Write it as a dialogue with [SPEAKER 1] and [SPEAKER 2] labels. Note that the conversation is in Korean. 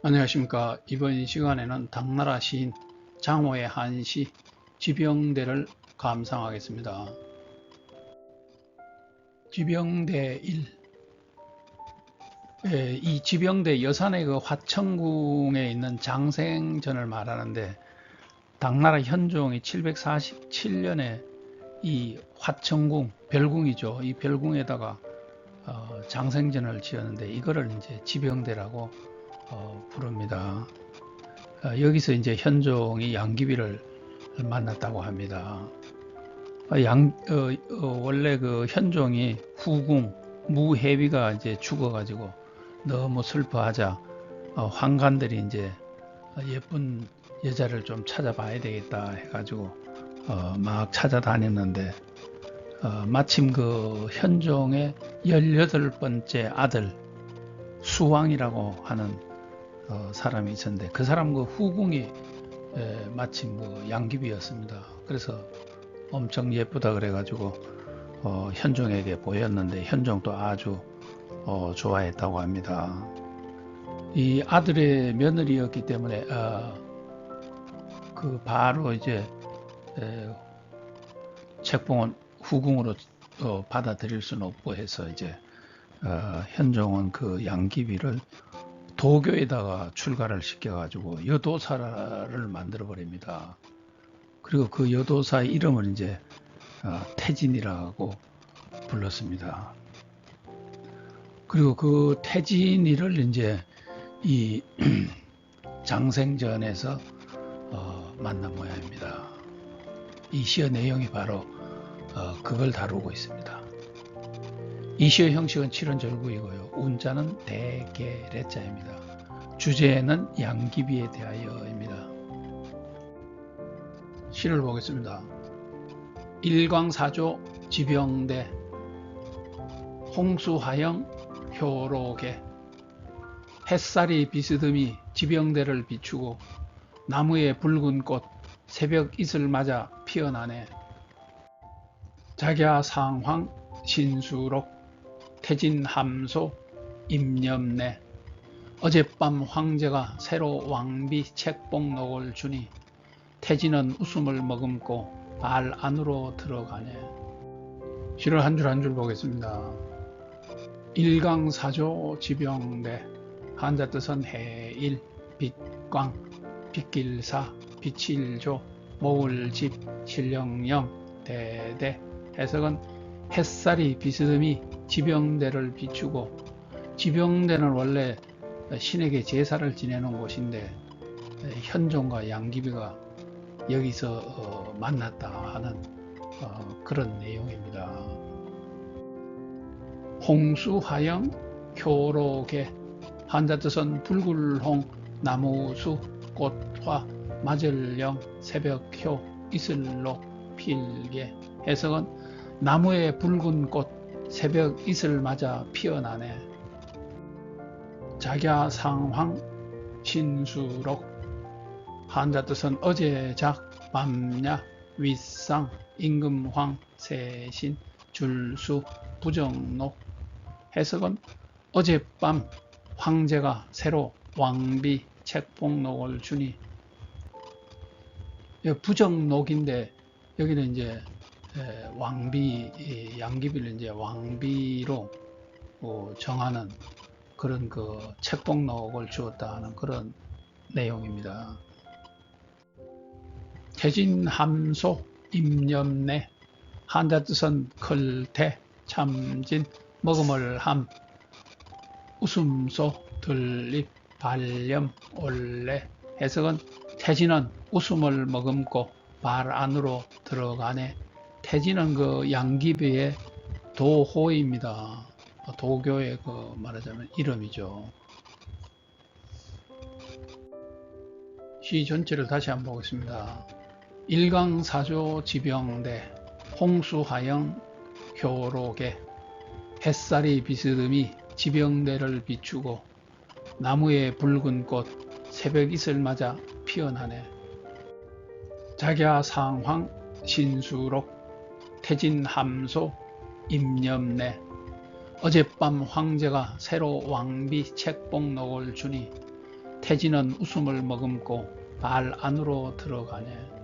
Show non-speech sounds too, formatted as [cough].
[SPEAKER 1] 안녕하십니까. 이번 시간에는 당나라 시인 장호의 한시 지병대를 감상하겠습니다. 지병대 1. 예, 이 지병대 여산의 그 화천궁에 있는 장생전을 말하는데 당나라 현종이 747년에 이 화천궁 별궁이죠. 이 별궁에다가 어, 장생전을 지었는데 이거를 이제 지병대라고 어, 부릅니다. 어, 여기서 이제 현종이 양귀비를 만났다고 합니다. 어, 양, 어, 어, 원래 그 현종이 후궁 무해비가 이제 죽어가지고 너무 슬퍼하자 어, 환관들이 이제 예쁜 여자를 좀 찾아봐야 되겠다 해가지고 어, 막 찾아다녔는데 어, 마침 그 현종의 18번째 아들 수왕이라고 하는 어, 사람이 있었는데 그 사람 그 후궁이 에, 마침 그 양귀비였습니다. 그래서 엄청 예쁘다 그래가지고 어, 현종에게 보였는데 현종도 아주 어, 좋아했다고 합니다. 이 아들의 며느리였기 때문에 어, 그 바로 이제 에, 책봉은 후궁으로 어, 받아들일 수는 없고 해서 이제 어, 현종은 그 양귀비를 도교에다가 출가를 시켜가지고 여도사를 만들어 버립니다. 그리고 그 여도사의 이름을 이제 어, 태진이라고 불렀습니다. 그리고 그 태진이를 이제 이 [clears throat] 장생전에서 어, 만난 모양입니다. 이 시의 내용이 바로 어, 그걸 다루고 있습니다. 이 시의 형식은 7원절구이고요. 운자는 대계래자입니다. 주제는 양귀비에 대하여입니다. 시를 보겠습니다. 일광사조 지병대 홍수하영 효로계 햇살이 비스듬히 지병대를 비추고 나무의 붉은 꽃 새벽 이슬 맞아 피어나네 자기야 상황 신수록 태진 함소 임념내. 어젯밤 황제가 새로 왕비 책봉록을 주니 태진은 웃음을 머금고 발 안으로 들어가네. 시를 한 줄 한 줄 보겠습니다. 일강사조 지병대. 한자 뜻은 해일 빛광 빛길사 빛일조 모을집 신령령 대대. 해석은 햇살이 비스듬히 지병대를 비추고 지병대는 원래 신에게 제사를 지내는 곳인데 현종과 양귀비가 여기서 어, 만났다 하는 어, 그런 내용입니다. 홍수하영 효로계 한자 뜻은 붉을홍 나무수 꽃화 마절령 새벽효 이슬로 필게 해석은 나무의 붉은 꽃 새벽 이슬 맞아 피어나네. 작야 상황 신수록. 한자 뜻은 어제 작 밤야 윗상 임금황 세신 줄수 부정록 해석은 어젯밤 황제가 새로 왕비 책봉록을 주니. 부정록인데 여기는 이제 왕비 양귀비를 이제 왕비로 어, 정하는 그런 그 책봉록을 주었다 하는 그런 내용입니다. 태진함소 임념내 한자 뜻은 클태 참진 먹음을 함 웃음소 들립 발염 올레 해석은 태진은 웃음을 머금고 발 안으로 들어가네 태진은 그 양귀비의 도호입니다. 도교의 그 말하자면 이름이죠. 시 전체를 다시 한번 보겠습니다. 일강사조 지병대 홍수하영 효로계 햇살이 비스듬히 지병대를 비추고 나무의 붉은 꽃 새벽 이슬 맞아 피어나네 자기야 상황 신수록 태진 함소 임념내 어젯밤 황제가 새로 왕비 책봉록을 주니 태진은 웃음을 머금고 발 안으로 들어가네.